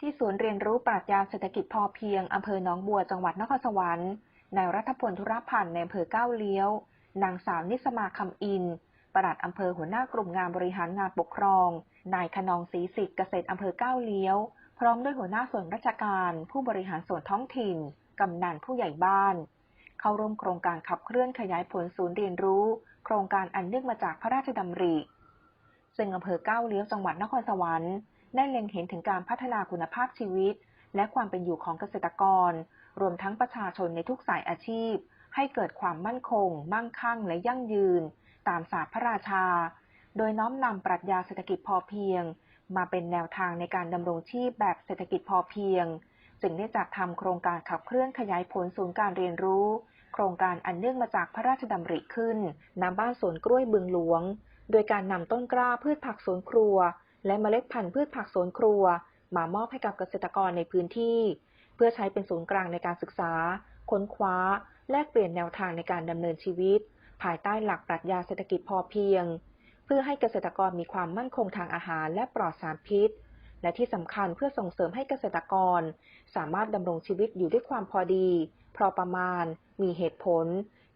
ที่ศูนย์เรียนรู้ปรัชญาเศรษฐกิจพอเพียง อำเภอหนองบัว จังหวัดนครสวรรค์ นายรัฐพลธุรพันธ์ในอำเภอก้าเลี้ยว นางสาวนิสมาคำอิน ปลัดอำเภอหัวหน้ากลุ่มงานบริหารงานปกครอง นายขนองศรีสิทธิ์เกษตรอำเภอก้าเลี้ยว พร้อมด้วยหัวหน้าส่วนราชการ ผู้บริหารส่วนท้องถิ่น กำนันผู้ใหญ่บ้าน เข้าร่วมโครงการขับเคลื่อนขยายผลศูนย์เรียนรู้ โครงการอันเนื่องมาจากพระราชดำริ ซึ่งอำเภอก้าเลี้ยวจังหวัดนครสวรรค์ ได้เล็งเห็นถึงการพัฒนาคุณภาพชีวิต และความเป็นอยู่ของเกษตรกร รวมทั้งประชาชนในทุกสายอาชีพ ให้เกิดความมั่นคง มั่งคั่ง และยั่งยืน ตามศาสตร์พระราชา โดยน้อมนำปรัชญาเศรษฐกิจพอเพียง มาเป็นแนวทางในการดำรงชีพแบบเศรษฐกิจพอเพียง จึงได้จัดทำโครงการขับเคลื่อนขยายผลศูนย์การเรียนรู้ โครงการอันเนื่องมาจากพระราชดำริขึ้นณบ้านสวนกล้วยบึงหลวง โดยการนำต้นกล้าพืชผักสวนครัว และเมล็ดพันธุ์พืชผักสวนครัว มามอบให้กับเกษตรกรในพื้นที่ เพื่อใช้เป็นศูนย์กลางในการศึกษา ค้นคว้า แลกเปลี่ยนแนวทางในการดำเนินชีวิต ภายใต้หลักปรัชญาเศรษฐกิจพอเพียง เพื่อให้เกษตรกรมีความมั่นคงทางอาหารและปลอดสารพิษ และที่สำคัญเพื่อส่งเสริมให้เกษตรกร สามารถดำรงชีวิตอยู่ด้วยความพอดีพอประมาณ มีเหตุผล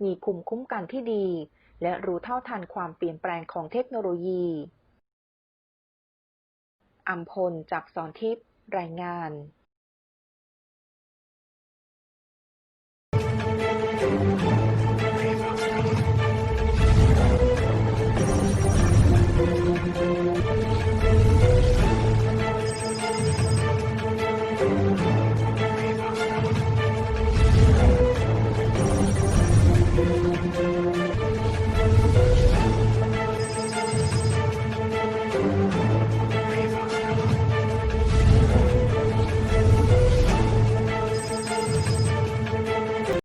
มีภูมิคุ้มกันที่ดี และรู้เท่าทันความเปลี่ยนแปลงของเทคโนโลยี อัมพลจากสอนทิพย์รายงาน